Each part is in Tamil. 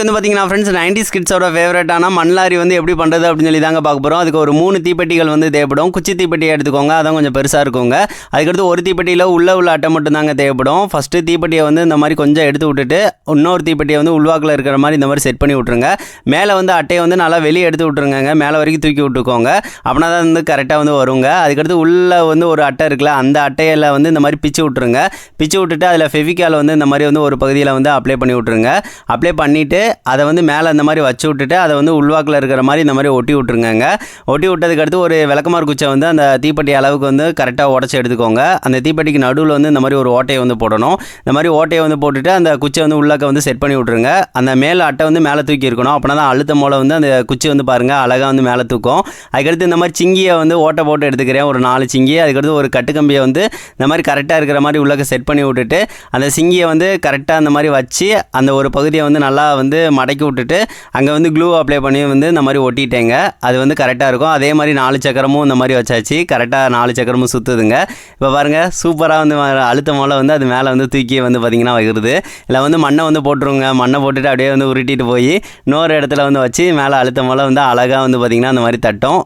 வந்து பார்த்தீங்கன்னா ஃப்ரெண்ட்ஸ் நைன்டிஸ் கிட்ஸோட ஃபேவரட்டான மண்லாரி வந்து எப்படி பண்ணுறது அப்படின்னு சொல்லி தாங்க பார்க்க போகிறோம் அதுக்கு ஒரு மூணு தீப்பெட்டிகள் வந்து தேவைப்படும். குச்சி தீப்பெட்டியை எடுத்துக்கோங்க அதான் கொஞ்சம் பெருசாக இருக்குங்க. அதுக்கடுத்து ஒரு தீப்பெட்டியில் உள்ள உள்ள அட்டை மட்டும் தாங்க தேவைப்படும். ஃபஸ்ட்டு தீப்பெட்டியை வந்து இந்த மாதிரி கொஞ்சம் எடுத்து விட்டுட்டு இன்னொரு தீப்பெட்டியை வந்து உள்வாக்கில் இருக்கிற மாதிரி இந்த மாதிரி செட் பண்ணி விட்ருங்க மேலே வந்து அட்டையை வந்து நல்லா வெளியே எடுத்து விட்ருங்க மேலே வரைக்கும் தூக்கி விட்டுக்கோங்க. அப்படின்னா தான் வந்து கரெக்டாக வந்து வருங்க. அதுக்கடுத்து உள்ளே வந்து ஒரு அட்டை இருக்குல்ல அந்த அட்டையில் வந்து இந்த மாதிரி பிச்சு விட்ருங்க பிச்சு விட்டுட்டு அதில் ஃபெவிக்கால் வந்து இந்த மாதிரி வந்து ஒரு பகுதியில் வந்து அப்ளை பண்ணி விட்ருங்க அப்ளை பண்ணிவிட்டு அதை வந்து மேலே இந்த மாதிரி வச்சு விட்டுட்டு அதை வந்து உள்வாக்கில் இருக்கிற மாதிரி இந்த மாதிரி ஒட்டி விட்டுருங்க ஒட்டி விட்டதுக்கு அடுத்து ஒரு விளக்கமார் குச்சை வந்து அந்த தீப்பெட்டி அளவுக்கு வந்து கரெக்டாக உடச்சி எடுத்துக்கோங்க. அந்த தீப்பெட்டிக்கு நடுவில் வந்து இந்த மாதிரி ஒரு ஓட்டையை வந்து போடணும். இந்த மாதிரி ஓட்டையை வந்து போட்டுட்டு அந்த குச்சை வந்து உள்ளாக்க வந்து செட் பண்ணி விட்ருங்க அந்த மேலே அட்டை வந்து மேலே தூக்கி இருக்கணும். அப்படின்னா தான் அழுத்த மூலம் வந்து அந்த குச்சி வந்து பாருங்கள் அழகாக வந்து மேலே தூக்கும். அதுக்கடுத்து இந்த மாதிரி சிங்கியை வந்து ஓட்டை போட்டு எடுத்துக்கிறேன். ஒரு நாலு சிங்கி அதுக்கடுத்து ஒரு கட்டுக்கம்பியை வந்து இந்த மாதிரி கரெக்டாக இருக்கிற மாதிரி உள்ளக்க செட் பண்ணி விட்டுட்டு அந்த சிங்கியை வந்து கரெக்டாக அந்த மாதிரி வச்சு அந்த ஒரு பகுதியை வந்து நல்லா வந்து மடக்கி விட்டுட்டு அங்கே வந்து க்ளூ அப்ளை பண்ணி வந்து இந்த மாதிரி ஒட்டிட்டேங்க. அது வந்து கரெக்டாக இருக்கும். அதே மாதிரி நாலு சக்கரமும் இந்த மாதிரி வச்சாச்சு. கரெக்டாக நாலு சக்கரமும் சுற்றுதுங்க இப்போ பாருங்கள் சூப்பராக வந்து அழுத்த அழுத்தம் வந்து அது மேலே வந்து தூக்கி வந்து பார்த்திங்கன்னா வைக்கிறது இல்லை வந்து மண்ணை வந்து போட்டுருங்க. மண்ணை போட்டுட்டு அப்படியே வந்து உருட்டிட்டு போய் இன்னொரு இடத்துல வந்து வச்சு மேலே அழுத்த போல் வந்து அழகாக வந்து பார்த்திங்கன்னா அந்த மாதிரி தட்டும்.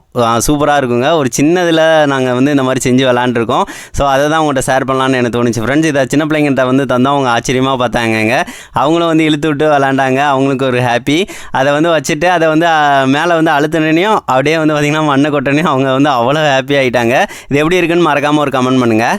சூப்பராக இருக்குங்க. ஒரு சின்னதில் நாங்கள் வந்து இந்த மாதிரி செஞ்சு விளாண்டுருக்கோம் ஸோ அதை தான் உங்கள்கிட்ட ஷேர் பண்ணலான்னு எனக்கு தோணுச்சு. ஃப்ரெண்ட்ஸ் இதை சின்ன பிள்ளைங்கிட்ட வந்து தந்தால் அவங்க ஆச்சரியமாக பார்த்தாங்கங்க. அவங்களும் வந்து இழுத்து விட்டு விளாண்டாங்க அவங்க அவங்களுக்கு ஒரு ஹாப்பி அதை வந்து வச்சுட்டு அதை வந்து மேலே வந்து அழுத்தினையும் அப்படியே வந்து பார்த்திங்கன்னா மண்ணை கொட்டனையும் அவங்க வந்து அவ்வளோ ஹாப்பி ஆகிட்டாங்க இது எப்படி இருக்குன்னு மறக்காமல் ஒரு கமெண்ட் பண்ணுங்கள்